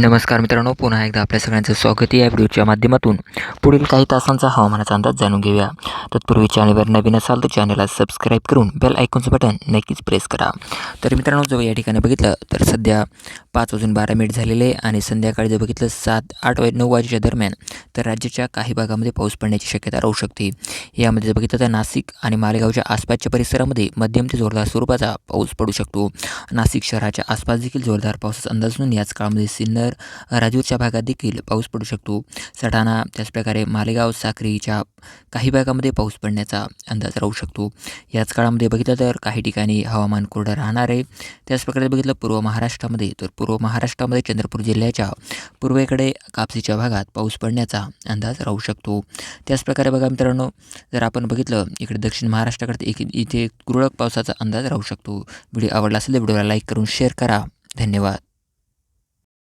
नमस्कार मित्रांनो पुन्हा एकदा आपल्या सगळ्यांचं स्वागत या व्हिडिओच्या माध्यमातून. पुढील काही तासांचा हवामानाचा अंदाज जाणून घेऊया. तत्पूर्वी चॅनलवर नवीन असाल तर चॅनलला सबस्क्राईब करून बेल आयकॉनचं बटन नक्कीच प्रेस करा. तर मित्रांनो जर या ठिकाणी बघितलं तर सध्या पाच वाजून बारा मिनिट झालेले आहे आणि संध्याकाळी जर बघितलं सात आठ वाज नऊ वाजेच्या दरम्यान तर राज्याच्या काही भागामध्ये पाऊस पडण्याची शक्यता राहू शकते. यामध्ये जर बघितलं तर नाशिक आणि मालेगावच्या आसपासच्या परिसरामध्ये मध्यम ते जोरदार स्वरूपाचा पाऊस पडू शकतो. नाशिक शहराच्या आसपास देखील जोरदार पावसाचा अंदाज असून याच काळामध्ये सिन्नर राजूरच्या भागात देखील पाऊस पडू शकतो. सटाणा त्याचप्रकारे मालेगाव साक्रीच्या काही भागामध्ये पाऊस पडण्याचा अंदाज राहू शकतो. याच काळामध्ये बघितलं तर काही ठिकाणी हवामान कोरडं राहणार आहे. त्याचप्रकारे बघितलं पूर्व महाराष्ट्रामध्ये तर पूर्व महाराष्ट्रामध्ये चंद्रपूर जिल्ह्याच्या पूर्वेकडे कापसीच्या भागात पाऊस पडण्याचा अंदाज राहू शकतो. त्याचप्रकारे बघा मित्रांनो जर आपण बघितलं इकडे दक्षिण महाराष्ट्राकडे एक इथे तुरळक पावसाचा अंदाज राहू शकतो. व्हिडिओ आवडला असेल तर व्हिडिओला लाईक करून शेअर करा. धन्यवाद.